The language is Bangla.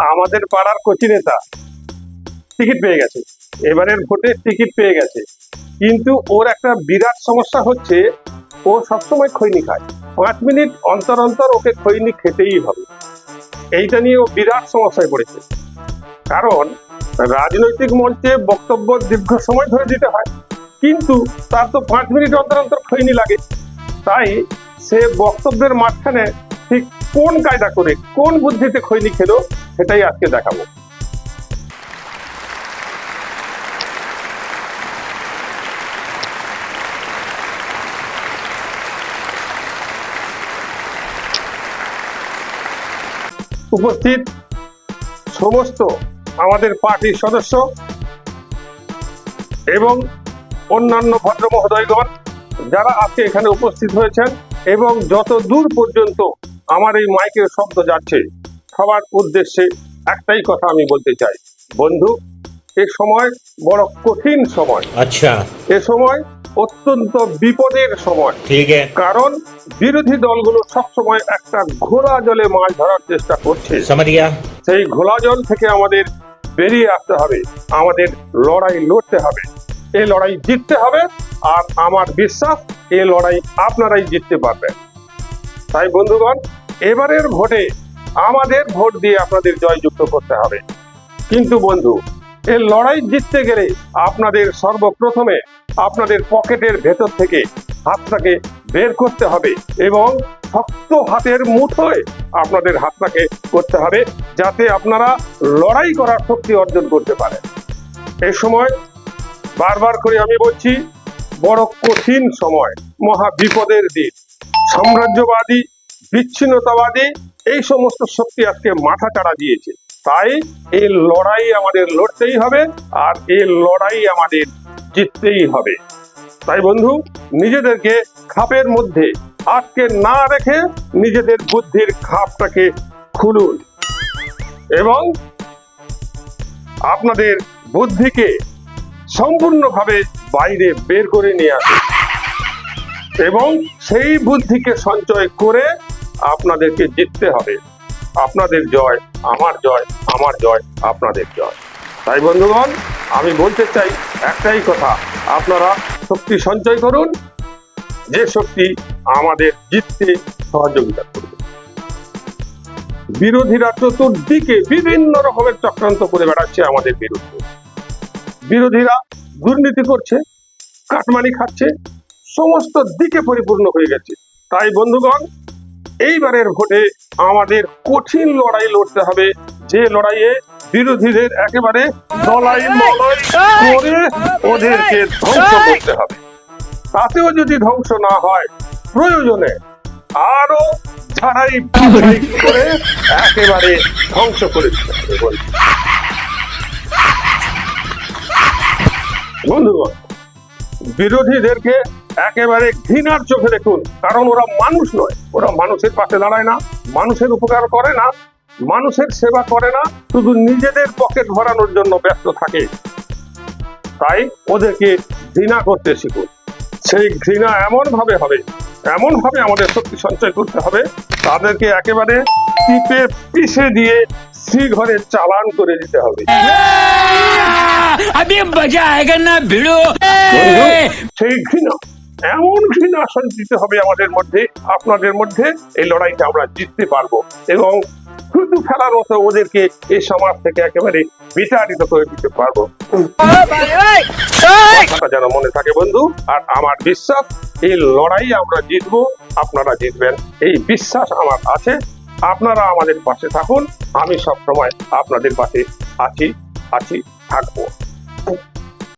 আমাদের পাড়ার কচি নেতা। টিকিট পেয়ে গেছে। এবারের ভোটে টিকিট পেয়ে গেছে। কিন্তু ওর একটা বিরাট সমস্যা হচ্ছে, ও সবসময় খৈনি খায়। পাঁচ মিনিট অন্তর অন্তর ওকে খৈনি খেতেই হবে। এইটা নিয়ে ও বিরাট সমস্যায় পড়েছে। কারণ রাজনৈতিক মঞ্চে বক্তব্য দীর্ঘ সময় ধরে দিতে হয়। কিন্তু তার তো পাঁচ মিনিট অন্তর অন্তর খৈনি লাগে। তাই সে বক্তব্যের মাঝখানে ঠিক কোন কায়দা করে, কোন বুদ্ধিতে খৈনি খেলো, সেটাই আজকে দেখাবো। উপস্থিত সমস্ত আমাদের পার্টির সদস্য এবং অন্যান্য ভদ্র মহোদয়গণ যারা আজকে এখানে উপস্থিত হয়েছেন এবং যত দূর পর্যন্ত আমার এই মাইকের শব্দ যাচ্ছে। সবার উদ্দেশ্যে একটাই কথা আমি বলতে চাই। বন্ধু এ সময় বড় কঠিন সময়। আচ্ছা। এ সময় অত্যন্ত বিপদের সময়। ঠিক কারণ বিরোধী দলগুলো সবসময় একটা ঘোলা জলে মাছ ধরার চেষ্টা করছে। সেই ঘোলা জল থেকে আমাদের বেরিয়ে আসতে হবে। আমাদের লড়াই লড়তে হবে। এই লড়াই জিততে হবে আর আমার বিশ্বাস এই লড়াই আপনারাই জিততে পারবেন। তাই বন্ধুগণ এবারের ভোটে আমাদের ভোট দিয়ে আপনাদের জয়যুক্ত করতে হবে। কিন্তু বন্ধু এই লড়াই জিততে গেলে আপনাদের সর্বপ্রথমে আপনাদের পকেটের ভেতর থেকে হাতটাকে বের করতে হবে এবং শক্ত হাতের মুঠোয় আপনাদের হাতটাকে করতে হবে যাতে আপনারা লড়াই করার শক্তি অর্জন করতে পারেন। এ সময় বারবার করে আমি বলছি, বড় কঠিন সময়, মহা বিপদের দিন। সাম্রাজ্যবাদী বিচ্ছিন্নতাবাদী, এই সমস্ত শক্তি আজকে মাথা চাড়া দিয়েছে। তাই এই লড়াই আমাদের লড়তেই হবে আর এই লড়াই আমাদের জিততেই হবে। তাই বন্ধু, নিজেদেরকে খাপের মধ্যে আটকে না রেখে নিজেদের বুদ্ধির খাপটাকে খুলুন এবং আপনাদের বুদ্ধিকে সম্পূর্ণভাবে বাইরে বের করে নিয়ে আসুন এবং সেই বুদ্ধিকে সঞ্চয় করে আপনাদেরকে জিততে হবে। আপনাদের জয়, আমার জয় আমার জয়, আপনাদের জয়। তাই বন্ধুগণ, আমি বলতে চাই একটাই কথা, আপনারা শক্তি সঞ্চয় করুন, যে শক্তি আমাদের জিততে সহযোগিতা করবে। বিরোধীরা চতুর্দিকে বিভিন্ন রকমের চক্রান্ত করে বেড়াচ্ছে আমাদের বিরুদ্ধে। বিরোধীরা দুর্নীতি করছে, কাটমানি খাচ্ছে, সমস্ত দিকে পরিপূর্ণ হয়ে গেছে। তাই বন্ধুগণ এইবারের ভোটে আমাদের কঠিন লড়াই লড়তে হবে। যে লড়াইয়ে বিরোধীদের একেবারে দলাই করে ওদেরকে ধ্বংস করতে হবে। তাতেও যদি ধ্বংস না হয় প্রয়োজনে আরও ছাড়াই করে একেবারে ধ্বংস করে দিতে হবে বন্ধুগণ বিরোধীদেরকে একেবারে ঘৃণার চোখে দেখুন কারণ ওরা মানুষ নয়। ওরা মানুষের পাশে দাঁড়ায় না মানুষের উপকার করে না মানুষের সেবা করে না শুধু নিজেদের পকেট ভরানোর জন্য ব্যস্ত থাকে। তাই ওদেরকে ঘৃণা করতে শিখুন। সেই ঘৃণা এমন ভাবে হবে এমন ভাবে আমাদের শক্তি সঞ্চয় করতে হবে তাদেরকে একেবারে টিপে পিষে দিয়ে শ্রী ঘরে চালান করে দিতে হবে। সেই ঘৃণা এমন ঘৃণা সঞ্চিত হবে আমাদের মধ্যে, আপনাদের মধ্যে এই লড়াইটা আমরা জিততে পারব। এবং শুধু ফেলার মতো ওদেরকে এই সমাজ থেকে একেবারে বিতাড়িত করে দিতে পারব। যেন মনে থাকে বন্ধু, আর আমার বিশ্বাস, এই লড়াই আমরা জিতবো, আপনারা জিতবেন। এই বিশ্বাস আমার আছে। আপনারা আমাদের পাশে থাকুন। আমি সব সময় আপনাদের পাশে আছি আছি, থাকব।